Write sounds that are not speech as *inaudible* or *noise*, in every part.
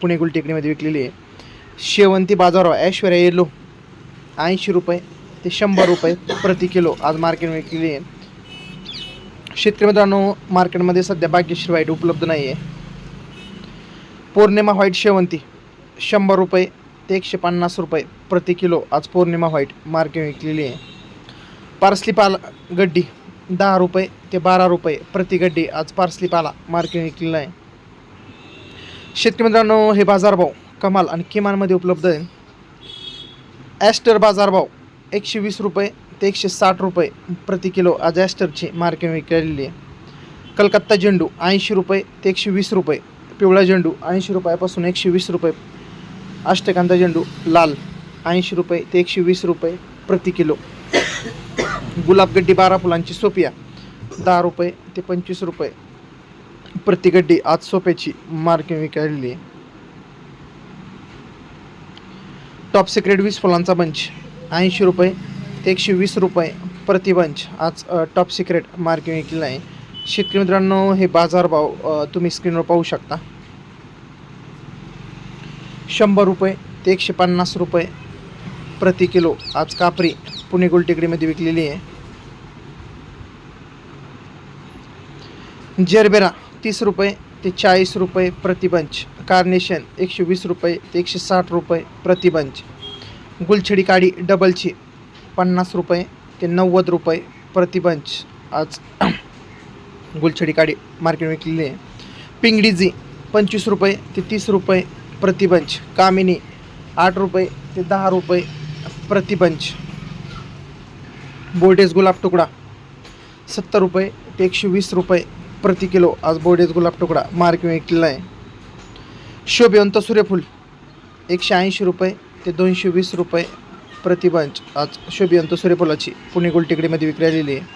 पुणे गुलटेकडीमध्ये विकलेली आहे. शेवंती बाजारभाव ऐश्वर्या येलो ऐंशी रुपये ते शंभर रुपये प्रति किलो आज मार्केटमध्ये विकलेली आहे. शेतकरी मित्रांनो मार्केटमध्ये सध्या भाग्यश्री व्हाईट उपलब्ध नाही आहे. पौर्णिमा व्हाईट शेवंती शंभर रुपये ते एकशे पन्नास रुपये प्रति किलो आज पौर्णिमा व्हाईट मार्केट विकलेली आहे. पार्सली पाला गड्डी दहा रुपये ते बारा रुपये प्रति गड्डी आज पार्सली पाला मार्केट विकलेला आहे. शेतकरी मित्रांनो हे बाजारभाव कमाल आणि किमानमध्ये उपलब्ध आहे. ॲस्टर बाजारभाव एकशे वीस रुपये ते एकशे साठ रुपये प्रति किलो आज ॲस्टरची मार्केट विकलेली आहे. कलकत्ता झेंडू ऐंशी रुपये ते एकशे वीस रुपये पिवळा झेंडू ऐंशी रुपयापासून एकशे वीस रुपये अष्टकांता झेंडू लाल ऐंशी रुपये ते एकशे वीस रुपये प्रति किलो. गुलाबगड्डी बारा फुलांची सोपिया दहा रुपये ते पंचवीस रुपये प्रतिगड्डी आज सोप्याची मार्केट विकायलेली आहे टॉप सिक्रेट वीस फुलांचा बंच ऐंशी रुपये ते एकशे वीस रुपये प्रतिबंच आज टॉप सिक्रेट मार्केट विकलेला आहे. शेतकरी मित्रांनो हे बाजारभाव तुम्ही स्क्रीनवर पाहू शकता. शंभर रुपये ते एकशे पन्नास रुपये प्रति किलो आज कापरी पुणे गुलटेकडीमध्ये विकलेली आहे. जरबेरा तीस रुपये ते चाळीस रुपये प्रतिबंच. कार्नेशन एकशे वीस रुपये ते एकशे साठ रुपये प्रतिबंच. गुलछडी काडी डबलची पन्नास रुपये ते नव्वद रुपये प्रतिबंच. आज *clears throat* गुलछडी काडी मार्केट विकलेली आहे. पिंगडीजी पंचवीस रुपये ते तीस रुपये प्रतिबंच. कामिनी आठ रुपये ते दहा रुपये प्रतिबंच. बोर्डेस बोर्डेज गुलाब तुकडा सत्तर रुपये ते एकशे वीस रुपये प्रति किलो आज बोर्डेज गुलाब तुकडा मार्केट विकलेला आहे. शोभिवंत सूर्यफूल एकशे ऐंशी रुपये ते दोनशे वीस रुपये प्रतिबंच आज शोभिवंत सूर्यफुलाची पुणे गुलटेकडीमध्ये आलेली आहे.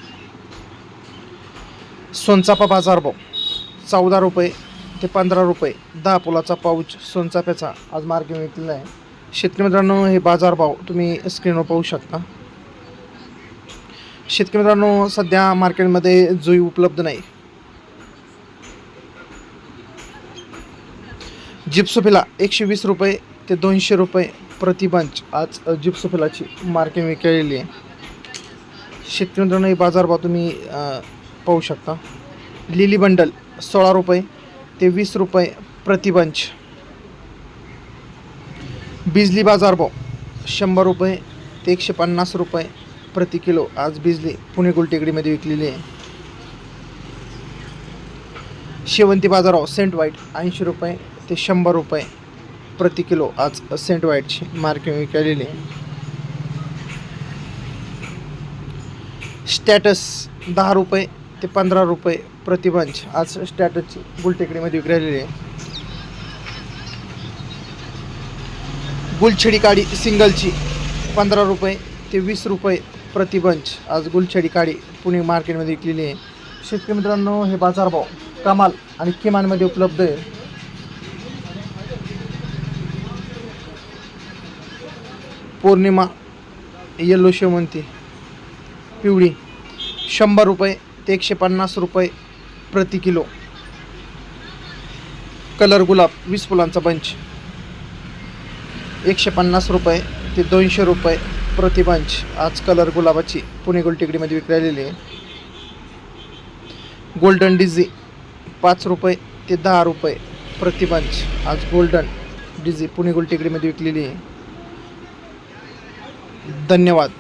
सोनचापा बाजारभाव चौदा रुपये ते पंधरा रुपये दहा पुलाचा पाऊच सोनचाफ्याचा आज मार्केट विकलेला आहे. शेतकरी मित्रांनो हे बाजारभाव तुम्ही स्क्रीनवर पाहू शकता. शेतकरी मित्रांनो सध्या मार्केटमध्ये जुई उपलब्ध नाही. जिप्सोफिला एकशे वीस रुपये ते दोनशे रुपये प्रतिबंच आज जिप्सोफिलाची मार्केट विकलेली आहे. शेतकरी मित्रांनो बाजारभाव तुम्ही पाहू शकता. लिली बंडल सोळा रुपये ते वीस रुपये प्रतिबंच बिजली बाजारभाव शंभर रुपये ते एकशे पन्नास रुपये प्रति किलो. आज बिजली पुणे गुलटेकडीमध्ये विकलेली आहे. शेवंती बाजारभाव सेंट व्हाईट ऐंशी रुपये ते शंभर रुपये प्रति किलो आज सेंट व्हाईटची मार्केट विकलेली आहे स्टॅटस दहा रुपये ते पंधरा रुपये प्रति बंच आज स्टॅटसची गुलटेकडीमध्ये विकलेली आहे. गुलछडी काडी सिंगलची पंधरा रुपये ते वीस रुपये प्रति बंच आज गुलछडी काडी पुणे मार्केटमध्ये विकलेली आहे. शेतकरी मित्रांनो हे बाजारभाव कमाल आणि किमानमध्ये उपलब्ध आहे. पौर्णिमा येलो शेवंती पिवळी शंभर रुपये ते एकशे पन्नास रुपये प्रति किलो. कलर गुलाब वीस फुलांचा बंच. एकशे पन्नास रुपये ते दोनशे रुपये प्रति बंच. आज कलर गुलाबाची पुणे गोलटेकडीमध्ये विकलेली आहे. गोल्डन डिझी पाच रुपये ते दहा रुपये प्रति बंच. आज गोल्डन डिझी पुणे गोलटेकडीमध्ये विकलेली आहे. धन्यवाद.